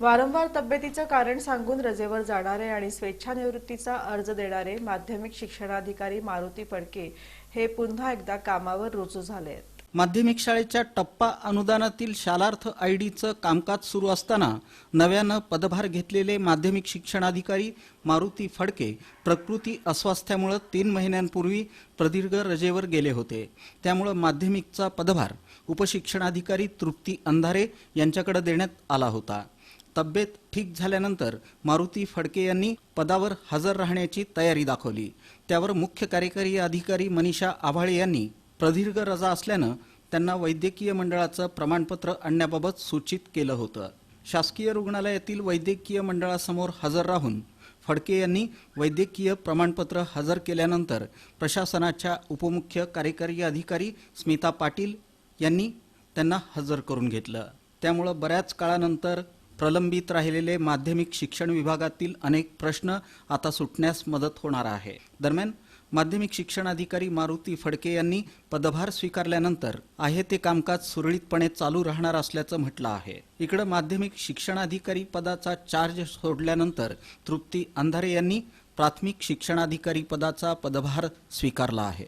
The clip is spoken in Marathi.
वारंवार तब्येतीचं कारण सांगून रजेवर जाणारे आणि स्वेच्छानिवृत्तीचा अर्ज देणारे माध्यमिक शिक्षणाधिकारी मारुती फडके हे पुन्हा एकदा कामावर रुजू झाले आहेत. माध्यमिक शाळेच्या टप्पा अनुदानातील शालार्थ आयडीचं कामकाज सुरू असताना नव्यानं पदभार घेतलेले माध्यमिक शिक्षणाधिकारी मारुती फडके प्रकृती अस्वास्थ्यामुळं तीन महिन्यांपूर्वी प्रदीर्घ रजेवर गेले होते. त्यामुळं माध्यमिकचा पदभार उपशिक्षणाधिकारी तृप्ती अंधारे यांच्याकडे देण्यात आला होता. तब्येत ठीक झाल्यानंतर मारुती फडके यांनी पदावर हजर राहण्याची तयारी दाखवली. त्यावर मुख्य कार्यकारी अधिकारी मनीषा आभाळे यांनी प्रदीर्घ रजा असल्यानं त्यांना वैद्यकीय मंडळाचं प्रमाणपत्र आणण्याबाबत सूचित केलं होतं. शासकीय रुग्णालयातील वैद्यकीय मंडळासमोर हजर राहून फडके यांनी वैद्यकीय प्रमाणपत्र हजर केल्यानंतर प्रशासनाच्या उपमुख्य कार्यकारी अधिकारी स्मिता पाटील यांनी त्यांना हजर करून घेतलं. त्यामुळं बऱ्याच काळानंतर प्रलंबित राहिलेले माध्यमिक शिक्षण विभागातील अनेक प्रश्न आता सुटण्यास मदत होणार आहे. दरम्यान माध्यमिक शिक्षणाधिकारी मारुती फडके यांनी पदभार स्वीकारल्यानंतर आहे ते कामकाज सुरळीतपणे चालू राहणार असल्याचं म्हटलं आहे. इकडं माध्यमिक शिक्षणाधिकारी पदाचा चार्ज सोडल्यानंतर तृप्ती अंधारे यांनी प्राथमिक शिक्षणाधिकारी पदाचा पदभार स्वीकारला आहे.